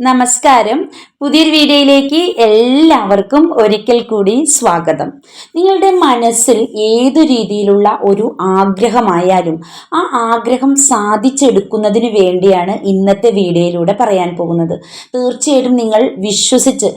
നമസ്കാരം. പുതിയൊരു വീഡിയോയിലേക്ക് എല്ലാവർക്കും ഒരിക്കൽ കൂടി സ്വാഗതം. നിങ്ങളുടെ മനസ്സിൽ ഏതു രീതിയിലുള്ള ഒരു ആഗ്രഹമായാലും ആ ആഗ്രഹം സാധിച്ചെടുക്കുന്നതിന് വേണ്ടിയാണ് ഇന്നത്തെ വീഡിയോയിലൂടെ പറയാൻ പോകുന്നത്. തീർച്ചയായിട്ടും നിങ്ങൾ വിശ്വസിച്ച്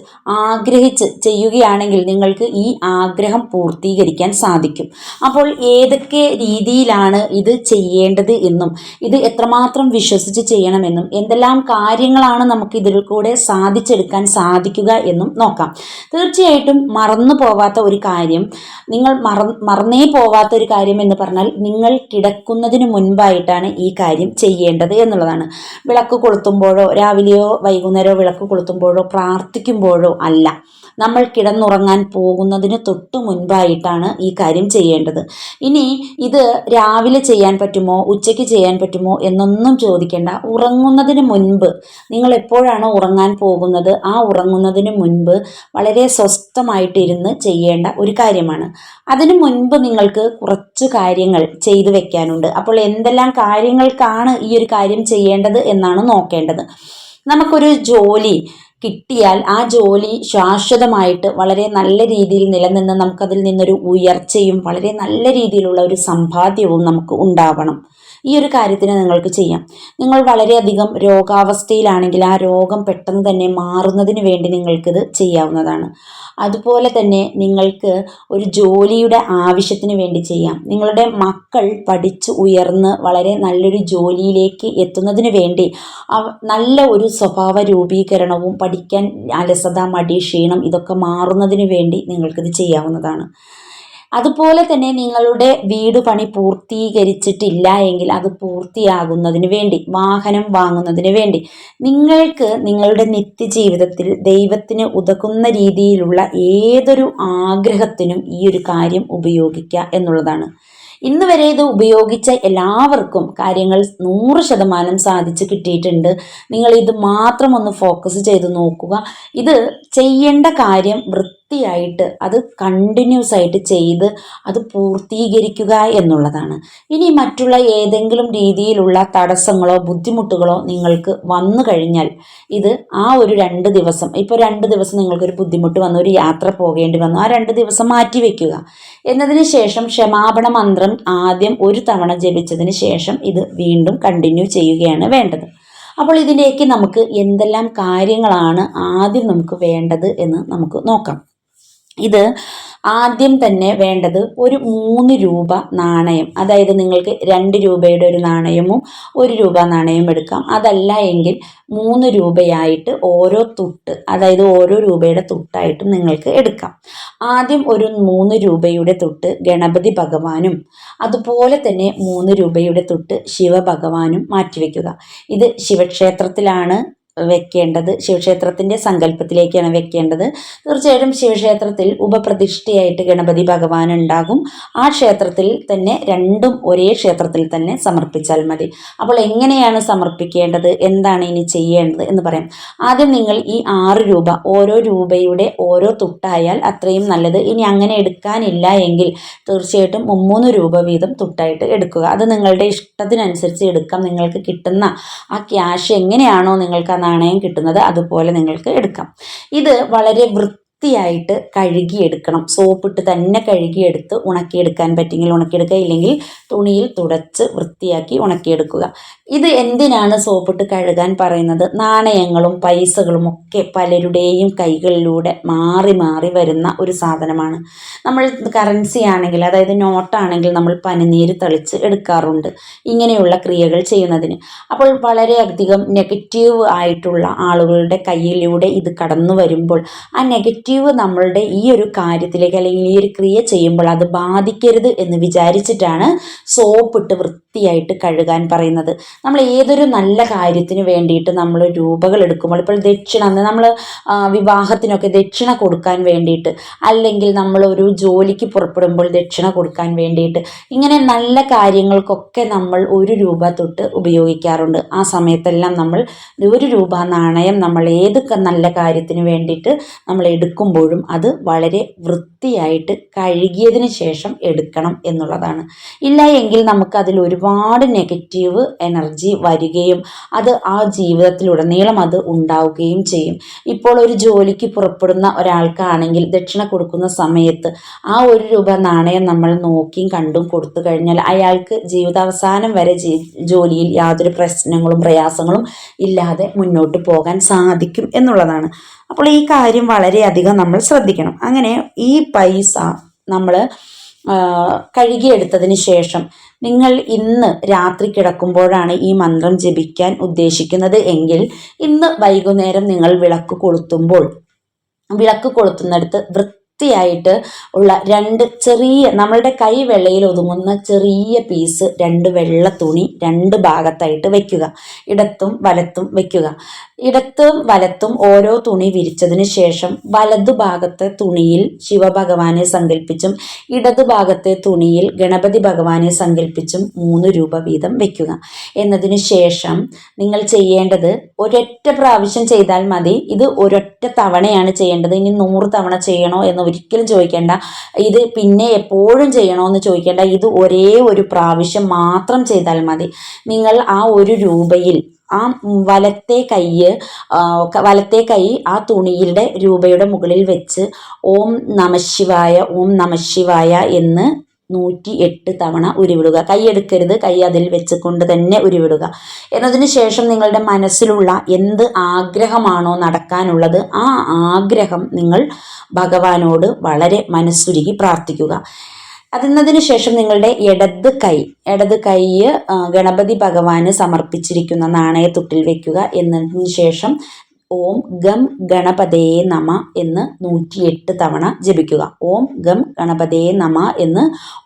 ആഗ്രഹിച്ച് ചെയ്യുകയാണെങ്കിൽ നിങ്ങൾക്ക് ഈ ആഗ്രഹം പൂർത്തീകരിക്കാൻ സാധിക്കും. അപ്പോൾ ഏതൊക്കെ രീതിയിലാണ് ഇത് ചെയ്യേണ്ടത് എന്നും ഇത് എത്രമാത്രം വിശ്വസിച്ച് ചെയ്യണമെന്നും എന്തെല്ലാം കാര്യങ്ങളാണ് നമുക്ക് ഇതിൽ കൂടെ സാധിച്ചെടുക്കാൻ സാധിക്കുക എന്നും നോക്കാം. തീർച്ചയായിട്ടും മറന്നു പോവാത്ത ഒരു കാര്യം നിങ്ങൾ മറ മറന്നേ പോവാത്ത ഒരു കാര്യം എന്ന് പറഞ്ഞാൽ നിങ്ങൾ കിടക്കുന്നതിന് മുൻപായിട്ടാണ് ഈ കാര്യം ചെയ്യേണ്ടത് എന്നുള്ളതാണ്. വിളക്ക് കൊളുത്തുമ്പോഴോ രാവിലെയോ വൈകുന്നേരമോ വിളക്ക് കൊളുത്തുമ്പോഴോ പ്രാർത്ഥിക്കുമ്പോഴോ അല്ല. നമ്മൾ കിടന്നുറങ്ങാൻ പോകുന്നതിന് തൊട്ടു മുൻപായിട്ടാണ് ഈ കാര്യം ചെയ്യേണ്ടത്. ഇനി ഇത് രാവിലെ ചെയ്യാൻ പറ്റുമോ ഉച്ചയ്ക്ക് ചെയ്യാൻ പറ്റുമോ എന്നൊന്നും ചോദിക്കേണ്ട. ഉറങ്ങുന്നതിന് മുൻപ് നിങ്ങൾ എപ്പോഴാണോ ഉറങ്ങാൻ പോകുന്നത് ആ ഉറങ്ങുന്നതിന് മുൻപ് വളരെ സ്വസ്ഥമായിട്ടിരുന്ന് ചെയ്യേണ്ട ഒരു കാര്യമാണ്. അതിനു മുൻപ് നിങ്ങൾക്ക് കുറച്ച് കാര്യങ്ങൾ ചെയ്തു വെക്കാനുണ്ട്. അപ്പോൾ എന്തെല്ലാം കാര്യങ്ങൾക്കാണ് ഈ ഒരു കാര്യം ചെയ്യേണ്ടത് എന്നാണ് നോക്കേണ്ടത്. നമുക്കൊരു ജോലി കിട്ടിയാൽ ആ ജോലി ശാശ്വതമായിട്ട് വളരെ നല്ല രീതിയിൽ നിലനിന്ന് നമുക്കതിൽ നിന്നൊരു ഉയർച്ചയും വളരെ നല്ല രീതിയിലുള്ള ഒരു സമ്പാദ്യവും നമുക്ക് ഉണ്ടാവണം. ഈ ഒരു കാര്യത്തിന് നിങ്ങൾക്ക് ചെയ്യാം. നിങ്ങൾ വളരെയധികം രോഗാവസ്ഥയിലാണെങ്കിൽ ആ രോഗം പെട്ടെന്ന് തന്നെ മാറുന്നതിന് വേണ്ടി നിങ്ങൾക്കിത് ചെയ്യാവുന്നതാണ്. അതുപോലെ തന്നെ നിങ്ങൾക്ക് ഒരു ജോലിയുടെ ആവശ്യത്തിന് വേണ്ടി ചെയ്യാം. നിങ്ങളുടെ മക്കൾ പഠിച്ച് ഉയർന്ന് വളരെ നല്ലൊരു ജോലിയിലേക്ക് എത്തുന്നതിന് വേണ്ടി നല്ല ഒരു സ്വഭാവ രൂപീകരണവും പഠിക്കാൻ അലസത മടി ക്ഷീണം ഇതൊക്കെ മാറുന്നതിന് വേണ്ടി നിങ്ങൾക്കിത് ചെയ്യാവുന്നതാണ്. അതുപോലെ തന്നെ നിങ്ങളുടെ വീട് പണി പൂർത്തീകരിച്ചിട്ടില്ല എങ്കിൽ അത് പൂർത്തിയാകുന്നതിന് വേണ്ടി വാഹനം വാങ്ങുന്നതിന് വേണ്ടി. നിങ്ങൾക്ക് നിങ്ങളുടെ നിത്യജീവിതത്തിൽ ദൈവത്തിന് ഉതകുന്ന രീതിയിലുള്ള ഏതൊരു ആഗ്രഹത്തിനും ഈ ഒരു കാര്യം ഉപയോഗിക്കുക എന്നുള്ളതാണ്. ഇന്ന് വരെ ഇത് ഉപയോഗിച്ച എല്ലാവർക്കും കാര്യങ്ങൾ നൂറ് ശതമാനം സാധിച്ച് കിട്ടിയിട്ടുണ്ട്. നിങ്ങൾ ഇത് മാത്രം ഒന്ന് ഫോക്കസ് ചെയ്ത് നോക്കുക. ഇത് ചെയ്യേണ്ട കാര്യം വൃത്തിയായിട്ട് അത് കണ്ടിന്യൂസ് ആയിട്ട് ചെയ്ത് അത് പൂർത്തീകരിക്കുക എന്നുള്ളതാണ്. ഇനി മറ്റുള്ള ഏതെങ്കിലും രീതിയിലുള്ള തടസ്സങ്ങളോ ബുദ്ധിമുട്ടുകളോ നിങ്ങൾക്ക് വന്നു കഴിഞ്ഞാൽ ഇത് ആ ഒരു രണ്ട് ദിവസം ഇപ്പോൾ രണ്ട് ദിവസം നിങ്ങൾക്കൊരു ബുദ്ധിമുട്ട് വന്നു ഒരു യാത്ര പോകേണ്ടി വന്നു ആ രണ്ട് ദിവസം മാറ്റി വെക്കുക. എന്നതിന് ശേഷം ക്ഷമാപണ മന്ത്രം ആദ്യം ഒരു തവണ ജപിച്ചതിന് ശേഷം ഇത് വീണ്ടും കണ്ടിന്യൂ ചെയ്യുകയാണ് വേണ്ടത്. അപ്പോൾ ഇതിലേക്ക് നമുക്ക് എന്തെല്ലാം കാര്യങ്ങളാണ് ആദ്യം നമുക്ക് വേണ്ടത് എന്ന് നമുക്ക് നോക്കാം. ഇത് ആദ്യം തന്നെ വേണ്ടത് ഒരു മൂന്ന് രൂപ നാണയം. അതായത് നിങ്ങൾക്ക് രണ്ട് രൂപയുടെ ഒരു നാണയവും ഒരു രൂപ നാണയവും എടുക്കാം. അതല്ല എങ്കിൽ മൂന്ന് രൂപയായിട്ട് ഓരോ തുട്ട് അതായത് ഓരോ രൂപയുടെ തുട്ടായിട്ടും നിങ്ങൾക്ക് എടുക്കാം. ആദ്യം ഒരു മൂന്ന് രൂപയുടെ തുട്ട് ഗണപതി ഭഗവാനും അതുപോലെ തന്നെ മൂന്ന് രൂപയുടെ തുട്ട് ശിവഭഗവാനും മാറ്റിവെക്കുക. ഇത് ശിവക്ഷേത്രത്തിലാണ് വെക്കേണ്ടത് ശിവക്ഷേത്രത്തിന്റെ സങ്കല്പത്തിലേക്കാണ് വെക്കേണ്ടത്. തീർച്ചയായിട്ടും ശിവക്ഷേത്രത്തിൽ ഉപപ്രതിഷ്ഠയായിട്ട് ഗണപതി ഭഗവാൻ ഉണ്ടാകും ആ ക്ഷേത്രത്തിൽ തന്നെ രണ്ടും ഒരേ ക്ഷേത്രത്തിൽ തന്നെ സമർപ്പിച്ചാൽ മതി. അപ്പോൾ എങ്ങനെയാണ് സമർപ്പിക്കേണ്ടത്? എന്താണ് ഇനി ചെയ്യേണ്ടത് എന്ന് പറയാം. ആദ്യം നിങ്ങൾ ഈ ആറ് രൂപ ഓരോ രൂപയുടെ ഓരോ തുട്ടായാൽ അത്രയും നല്ലത്. ഇനി അങ്ങനെ എടുക്കാനില്ല എങ്കിൽ തീർച്ചയായിട്ടും മുമ്മൂന്ന് രൂപ വീതം തുട്ടായിട്ട് എടുക്കുക. അത് നിങ്ങളുടെ ഇഷ്ടത്തിനനുസരിച്ച് എടുക്കാം. നിങ്ങൾക്ക് കിട്ടുന്ന ആ ക്യാഷ് എങ്ങനെയാണോ നിങ്ങൾക്ക് നാണയം കിട്ടുന്നത് അതുപോലെ നിങ്ങൾക്ക് എടുക്കാം. ഇത് വളരെ വൃത്തി വൃത്തിയായിട്ട് കഴുകിയെടുക്കണം. സോപ്പിട്ട് തന്നെ കഴുകിയെടുത്ത് ഉണക്കിയെടുക്കാൻ പറ്റുമെങ്കിൽ ഉണക്കിയെടുക്കുക. ഇല്ലെങ്കിൽ തുണിയിൽ തുടച്ച് വൃത്തിയാക്കി ഉണക്കിയെടുക്കുക. ഇത് എന്തിനാണ് സോപ്പിട്ട് കഴുകാൻ പറയുന്നത്? നാണയങ്ങളും പൈസകളും ഒക്കെ പലരുടെയും കൈകളിലൂടെ മാറി മാറി വരുന്ന ഒരു സാധനമാണ്. നമ്മൾ കറൻസി ആണെങ്കിൽ അതായത് നോട്ടാണെങ്കിൽ നമ്മൾ പനിനീര് തളിച്ച് എടുക്കാറുണ്ട്. ഇങ്ങനെയുള്ള ക്രിയകൾ ചെയ്യുന്നതിന്. അപ്പോൾ വളരെയധികം നെഗറ്റീവ് ആയിട്ടുള്ള ആളുകളുടെ കയ്യിലൂടെ ഇത് കടന്നു വരുമ്പോൾ ആ നെഗറ്റീവ് നമ്മളുടെ ഈ ഒരു കാര്യത്തിലേക്ക് അല്ലെങ്കിൽ ഈ ഒരു ക്രിയ ചെയ്യുമ്പോൾ അത് ബാധിക്കരുത് എന്ന് വിചാരിച്ചിട്ടാണ് സോപ്പിട്ട് വൃത്തിയായിട്ട് കഴുകാൻ പറയുന്നത്. നമ്മൾ ഏതൊരു നല്ല കാര്യത്തിന് വേണ്ടിയിട്ട് നമ്മൾ രൂപകൾ എടുക്കുമ്പോൾ ഇപ്പോൾ ദക്ഷിണ നമ്മൾ വിവാഹത്തിനൊക്കെ ദക്ഷിണ കൊടുക്കാൻ വേണ്ടിയിട്ട് അല്ലെങ്കിൽ നമ്മൾ ഒരു ജോലിക്ക് പുറപ്പെടുമ്പോൾ ദക്ഷിണ കൊടുക്കാൻ വേണ്ടിയിട്ട് ഇങ്ങനെ നല്ല കാര്യങ്ങൾക്കൊക്കെ നമ്മൾ ഒരു രൂപ തൊട്ട് ഉപയോഗിക്കാറുണ്ട്. ആ സമയത്തെല്ലാം നമ്മൾ ഒരു രൂപ നാണയം നമ്മൾ ഏത് നല്ല കാര്യത്തിന് വേണ്ടിയിട്ട് നമ്മൾ എടുക്കുമ്പോഴും അത് വളരെ വൃത്തിയായിട്ട് കഴുകിയതിന് ശേഷം എടുക്കണം എന്നുള്ളതാണ്. ഇല്ല എങ്കിൽ നമുക്ക് അതിൽ ഒരുപാട് നെഗറ്റീവ് എനർജി എനർജി വരികയും അത് ആ ജീവിതത്തിലുടനീളം അത് ഉണ്ടാവുകയും ചെയ്യും. ഇപ്പോൾ ഒരു ജോലിക്ക് പുറപ്പെടുന്ന ഒരാൾക്കാണെങ്കിൽ ദക്ഷിണ കൊടുക്കുന്ന സമയത്ത് ആ ഒരു രൂപ നാണയം നമ്മൾ നോക്കിയും കണ്ടും കൊടുത്തു കഴിഞ്ഞാൽ അയാൾക്ക് ജീവിതാവസാനം വരെ ജോലിയിൽ യാതൊരു പ്രശ്നങ്ങളും പ്രയാസങ്ങളും ഇല്ലാതെ മുന്നോട്ട് പോകാൻ സാധിക്കും എന്നുള്ളതാണ്. അപ്പോൾ ഈ കാര്യം വളരെയധികം നമ്മൾ ശ്രദ്ധിക്കണം. അങ്ങനെ ഈ പൈസ നമ്മൾ കഴുകിയെടുത്തതിന് ശേഷം നിങ്ങൾ ഇന്ന് രാത്രി കിടക്കുമ്പോഴാണ് ഈ മന്ത്രം ജപിക്കാൻ ഉദ്ദേശിക്കുന്നത് എങ്കിൽ ഇന്ന് വൈകുന്നേരം നിങ്ങൾ വിളക്ക് കൊളുത്തുമ്പോൾ വിളക്ക് കൊളുത്തുന്നിടത്ത് വൃത്തി വൃത്തിയായിട്ട് ഉള്ള രണ്ട് ചെറിയ നമ്മളുടെ കൈ വെള്ളയിൽ ഒതുങ്ങുന്ന ചെറിയ പീസ് രണ്ട് വെള്ള തുണി രണ്ട് ഭാഗത്തായിട്ട് വെക്കുക. ഇടത്തും വലത്തും വെക്കുക. ഇടത്തും വലത്തും ഓരോ തുണി വിരിച്ചതിന് ശേഷം വലതു ഭാഗത്തെ തുണിയിൽ ശിവഭഗവാനെ സങ്കല്പിച്ചും ഇടതു ഭാഗത്തെ തുണിയിൽ ഗണപതി ഭഗവാനെ സങ്കല്പിച്ചും മൂന്ന് രൂപ വീതം വെക്കുക. എന്നതിന് ശേഷം നിങ്ങൾ ചെയ്യേണ്ടത് ഒരൊറ്റ പ്രാവശ്യം ചെയ്താൽ മതി. ഇത് ഒരൊറ്റ തവണയാണ് ചെയ്യേണ്ടത്. ഇനി നൂറ് തവണ ചെയ്യണോ എന്ന് ഒരിക്കലും ചോദിക്കേണ്ട. ഇത് പിന്നെ എപ്പോഴും ചെയ്യണമെന്ന് ചോദിക്കേണ്ട. ഇത് ഒരേ ഒരു പ്രാവശ്യം മാത്രം ചെയ്താൽ മതി. നിങ്ങൾ ആ ഒരു രൂപയിൽ ആ വലത്തെ കൈ വലത്തെ കൈ ആ തുണിയുടെ രൂപയുടെ മുകളിൽ വെച്ച് ഓം നമശിവായ ഓം നമശിവായ എന്ന് നൂറ്റി എട്ട് തവണ ഉരുവിടുക. കൈയെടുക്കരുത്. കൈ അതിൽ വെച്ചുകൊണ്ട് തന്നെ ഉരുവിടുക. എന്നതിന് ശേഷം നിങ്ങളുടെ മനസ്സിലുള്ള എന്ത് ആഗ്രഹമാണോ നടക്കാനുള്ളത് ആ ആഗ്രഹം നിങ്ങൾ ഭഗവാനോട് വളരെ മനസ്സുരുകി പ്രാർത്ഥിക്കുക. അതിന്നതിന് ശേഷം നിങ്ങളുടെ ഇടത് കൈ ഇടത് കൈ ഗണപതി ഭഗവാന് സമർപ്പിച്ചിരിക്കുന്ന നാണയത്തുട്ടിൽ വെക്കുക. എന്നതിന് ശേഷം ഓം ഗം ഗണപതേ നമ എന്ന് നൂറ്റിയെട്ട് തവണ ജപിക്കുക. ഓം ഗം ഗണപതേ നമ എന്ന്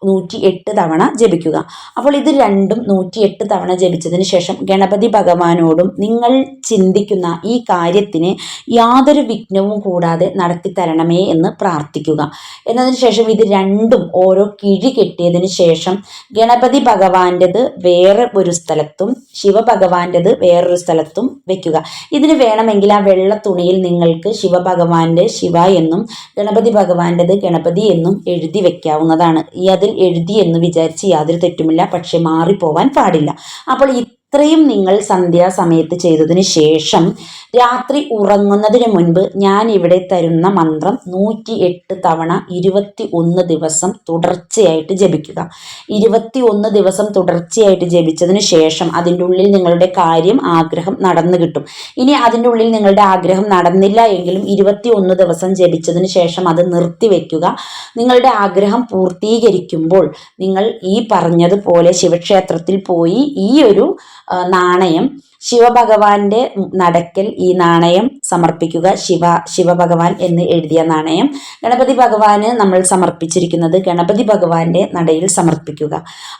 നൂറ്റിയെട്ട് തവണ ജപിക്കുക. അപ്പോൾ ഇത് രണ്ടും നൂറ്റിയെട്ട് തവണ ജപിച്ചതിന് ശേഷം ഗണപതി ഭഗവാനോടും നിങ്ങൾ ചിന്തിക്കുന്ന ഈ കാര്യത്തിന് യാതൊരു വിഘ്നവും കൂടാതെ നടത്തിത്തരണമേ എന്ന് പ്രാർത്ഥിക്കുക. എന്നതിന് ശേഷം ഇത് രണ്ടും ഓരോ കിഴി കെട്ടിയതിന് ശേഷം ഗണപതി ഭഗവാന്റേത് വേറെ ഒരു സ്ഥലത്തും ശിവഭഗവാന്റേത് വേറൊരു സ്ഥലത്തും വെക്കുക. ഇതിന് വേണമെങ്കിൽ വെള്ള തുണിയിൽ നിങ്ങൾക്ക് ശിവഭഗവാന്റെ ശിവ എന്നും ഗണപതി ഭഗവാന്റേത് ഗണപതി എന്നും എഴുതി വെക്കാവുന്നതാണ്. ഈ അതിൽ എഴുതി എന്ന് വിചാരിച്ച് യാതൊരു തെറ്റുമില്ല. പക്ഷെ മാറിപ്പോവാൻ പാടില്ല. അപ്പോൾ ഇത്രയും നിങ്ങൾ സന്ധ്യാസമയത്ത് ചെയ്തതിന് ശേഷം രാത്രി ഉറങ്ങുന്നതിന് മുൻപ് ഞാൻ ഇവിടെ തരുന്ന മന്ത്രം നൂറ്റി എട്ട് തവണ ഇരുപത്തി ഒന്ന് ദിവസം തുടർച്ചയായിട്ട് ജപിക്കുക. ഇരുപത്തി ഒന്ന് ദിവസം തുടർച്ചയായിട്ട് ജപിച്ചതിന് ശേഷം അതിന്റെ ഉള്ളിൽ നിങ്ങളുടെ കാര്യം ആഗ്രഹം നടന്നു കിട്ടും. ഇനി അതിന്റെ ഉള്ളിൽ നിങ്ങളുടെ ആഗ്രഹം നടന്നില്ല എങ്കിലും ഇരുപത്തി ഒന്ന് ദിവസം ജപിച്ചതിന് ശേഷം അത് നിർത്തിവെക്കുക നിങ്ങളുടെ ആഗ്രഹം പൂർത്തീകരിക്കുമ്പോൾ നിങ്ങൾ ഈ പറഞ്ഞതുപോലെ ശിവക്ഷേത്രത്തിൽ പോയി ഈ ഒരു നാണയം. ശിവഭഗവാന്റെ നടക്കൽ ഈ നാണയം സമർപ്പിക്കുക ശിവ ശിവഭഗവാൻ എന്ന് എഴുതിയ നാണയം. ഗണപതി ഭഗവാന് നമ്മൾ സമർപ്പിച്ചിരിക്കുന്നത് ഗണപതി ഭഗവാന്റെ നടയിൽ സമർപ്പിക്കുക.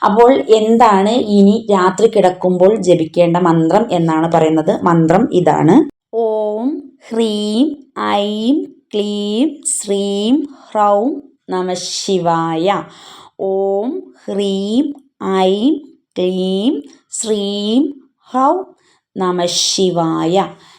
അപ്പോൾ എന്താണ് ഇനി രാത്രി കിടക്കുമ്പോൾ ജപിക്കേണ്ട മന്ത്രം എന്നാണ് പറയുന്നത്. മന്ത്രം ഇതാണ്. ഓം ഹ്രീം ഐം ക്ലീം ശ്രീം ഹ്രൗം നമ ശിവായ. ഓം ഹ്രീം ഐം ക്ലീം ശ്രീം ഹൗ നമ ശിവായ.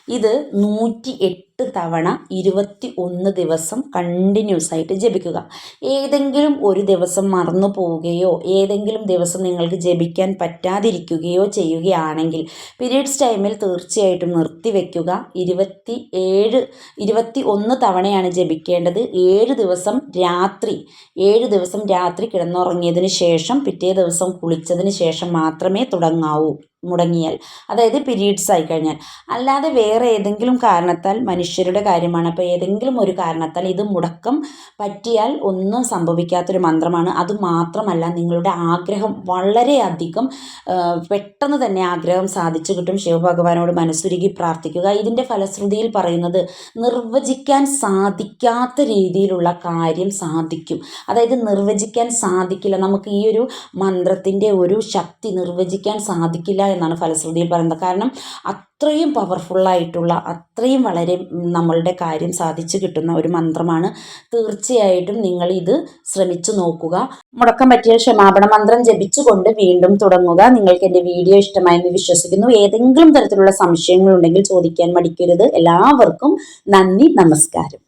ഇത് നൂറ്റി എട്ട് തവണ ഇരുപത്തി ഒന്ന് ദിവസം കണ്ടിന്യൂസ് ആയിട്ട് ജപിക്കുക. ഏതെങ്കിലും ഒരു ദിവസം മറന്നു പോവുകയോ ഏതെങ്കിലും ദിവസം നിങ്ങൾക്ക് ജപിക്കാൻ പറ്റാതിരിക്കുകയോ ചെയ്യുകയാണെങ്കിൽ പീരീഡ്സ് ടൈമിൽ തീർച്ചയായിട്ടും നിർത്തിവെക്കുക ഇരുപത്തി ഏഴ് ഇരുപത്തി ഒന്ന് തവണയാണ് ജപിക്കേണ്ടത്. ഏഴ് ദിവസം രാത്രി ഏഴ് ദിവസം രാത്രി കിടന്നുറങ്ങിയതിന് ശേഷം പിറ്റേ ദിവസം കുളിച്ചതിന് ശേഷം മാത്രമേ തുടങ്ങാവൂ. മുടങ്ങിയാൽ. അതായത് പീരീഡ്സ് ആയി കഴിഞ്ഞാൽ അല്ലാതെ വേറെ ഏതെങ്കിലും കാരണത്താൽ മനുഷ്യരുടെ കാര്യമാണ്. അപ്പോൾ ഏതെങ്കിലും ഒരു കാരണത്താൽ ഇത് മുടക്കം പറ്റിയാൽ ഒന്നും സംഭവിക്കാത്തൊരു മന്ത്രമാണ്. അത് മാത്രമല്ല നിങ്ങളുടെ ആഗ്രഹം വളരെയധികം പെട്ടെന്ന് തന്നെ ആഗ്രഹം സാധിച്ചു കിട്ടും. ശിവഭഗവാനോട് മനസ്സുരുകി പ്രാർത്ഥിക്കുക. ഇതിന്റെ ഫലശ്രുതിയിൽ പറയുന്നത് നിർവചിക്കാൻ സാധിക്കാത്ത രീതിയിലുള്ള കാര്യം സാധിക്കും. അതായത് നിർവചിക്കാൻ സാധിക്കില്ല. നമുക്ക് ഈ ഒരു മന്ത്രത്തിന്റെ ഒരു ശക്തി നിർവചിക്കാൻ സാധിക്കില്ല എന്നാണ് ഫലശ്രുതിയിൽ പറയുന്നത്. കാരണം അത്രയും പവർഫുള്ളായിട്ടുള്ള അത്രയും വളരെ നമ്മളുടെ കാര്യം സാധിച്ചു കിട്ടുന്ന ഒരു മന്ത്രമാണ്. തീർച്ചയായിട്ടും നിങ്ങൾ ഇത് ശ്രമിച്ചു നോക്കുക. മുടക്കം പറ്റിയ ക്ഷമാപണ മന്ത്രം ജപിച്ചുകൊണ്ട് വീണ്ടും തുടങ്ങുക. നിങ്ങൾക്ക് എന്റെ വീഡിയോ ഇഷ്ടമായെന്ന് വിശ്വസിക്കുന്നു. ഏതെങ്കിലും തരത്തിലുള്ള സംശയങ്ങളുണ്ടെങ്കിൽ ചോദിക്കാൻ മടിക്കരുത്. എല്ലാവർക്കും നന്ദി നമസ്കാരം.